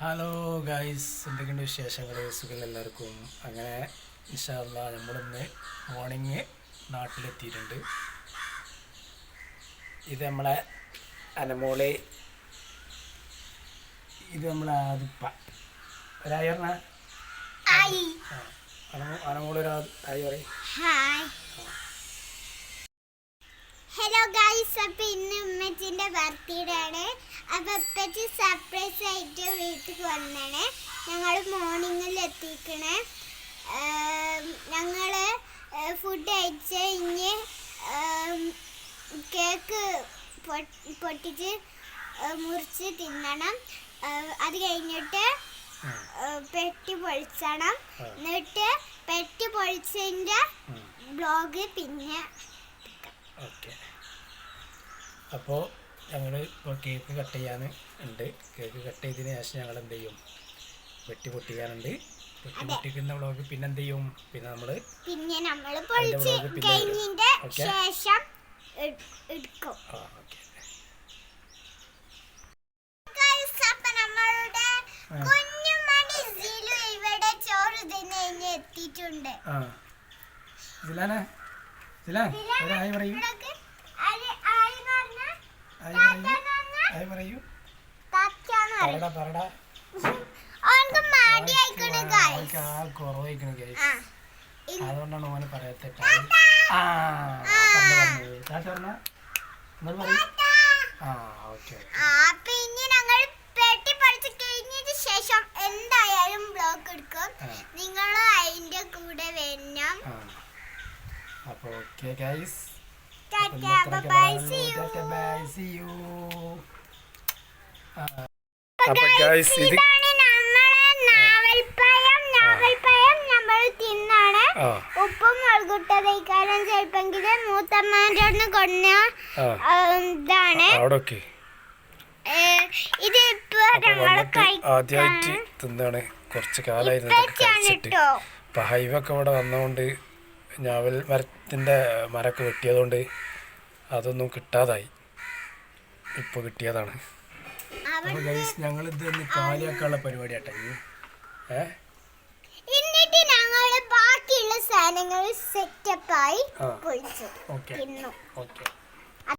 Hello guys എന്തൊക്കെയുണ്ട് വിശേഷങ്ങൾ സുഖം എല്ലാവർക്കും. അങ്ങനെ ഇൻഷാല്ല നമ്മളിന്ന് മോർണിംഗ് നാട്ടിലെത്തിയിട്ടുണ്ട്. ഇത് നമ്മളെ അനമോളെ. ഇത് നമ്മളെ ആദിപ്പ. ഒരായി പറഞ്ഞ? അനമോൾ ഒരു ആയി പറയും. ഹലോ ഗായ്സ് അപ്പൊ ഇന്ന് ഉമ്മച്ചിന്റെ ബർത്ത്ഡേ ആണ്. അപ്പൊ ഉപ്പച്ചി സർപ്രൈസ് ആയിട്ട് വീട്ടിൽ വന്നേ ഞങ്ങൾ മോർണിംഗിൽ എത്തിക്കണേ ഞങ്ങൾ ഫുഡ് കഴിച്ച് ഇനി കേക്ക് പൊട്ടിച്ച് മുറിച്ച് തിന്നണം. അത് കഴിഞ്ഞിട്ട് പെട്ടി പൊളിച്ചണം. എന്നിട്ട് പെട്ടി പൊളിച്ചതിന്റെ ബ്ലോഗ് പിന്നെ അപ്പോൾ ഞങ്ങൾ ഇപ്പോൾ കേക്ക് കട്ട് ചെയ്യാൻ ഉണ്ട്. കേക്ക് കട്ട് ചെയ്തതിന് ശേഷം ഞങ്ങൾ എന്ത് ചെയ്യും? വെട്ടി പൊട്ടിക്കാനുണ്ട്. വെട്ടി. പൊട്ടിക്കുന്ന വ്ളോഗ് പിന്നെ എന്ത് ചെയ്യും? പിന്നെ നമ്മൾ പിന്നെ നമ്മൾ. ശേഷം എട്- എടുക്കും. ആ ഓക്കെ എത്തിയിട്ടുണ്ട്. ആ. സിലാനെ സിലാൻ ഒരായി പറയൂ ഇവിടൊക്കെ ആര്- ആര് പറഞ്ഞ? ആയി പറയൂ താത്താന്ന് പറഞ്ഞ? ആയി പറയൂ താത്താന്ന് പറയും. പറടാ പറടാ അവൻക്ക് മടി ആയിക്കണ് guys. അവൾക്ക് ആ കുറവായിക്കണ് ഗൈസ് പറടാ ഇ- അതുകൊണ്ടാണ് ഓന് പറയാത്ത ആ പറഞ്ഞു. നിങ്ങൾ പറയൂ. ആ ഓക്കെ ഇനി ഞങ്ങൾ പെട്ടി പഠിച്ച് കഴിഞ്ഞതിന് ശേഷം എന്തായാലും ബ്ലോഗ് എടുക്കും. നിങ്ങൾ അതിന്റെ കൂടെ വരണം. അപ്പോൾ okay guys bye see you. അപ്പൊ ഗൈസ് ഇത് ഉപ്പും മുളകിട്ടതേക്കാരം ചിലപ്പെങ്കിൽ മൂത്തമ്മാന്റെ ഒന്ന് കൊണ്ട ഇതാണ്. ഇത് ഇപ്പൊ ആദ്യമായിട്ട് തിന്നാണ്. കുറച്ച് കാലമായിരുന്നു ഇതൊക്കെ ഇപ്പച്ചാണ് കഴിച്ചിട്ട്. ഇപ്പൊ ഹൈവൊക്കെ ഇവിടെ വന്നതുകൊണ്ട് ഞാവൽ മരത്തിന്റെ മരമൊക്കെ വെട്ടിയതുകൊണ്ട് അതൊന്നും കിട്ടാതായി. ഇപ്പൊ കിട്ടിയതാണ്. അപ്പൊ ഗൈസ് ഞങ്ങൾ ഇത് ഒന്ന് കാലിയാക്കാനുള്ള പരിപാടി ആട്ടെ ഏ? എന്നിട്ട് ഞങ്ങൾ ബാക്കിയുള്ള സാധനങ്ങൾ സെറ്റപ്പായി ഓക്കെ ഓക്കെ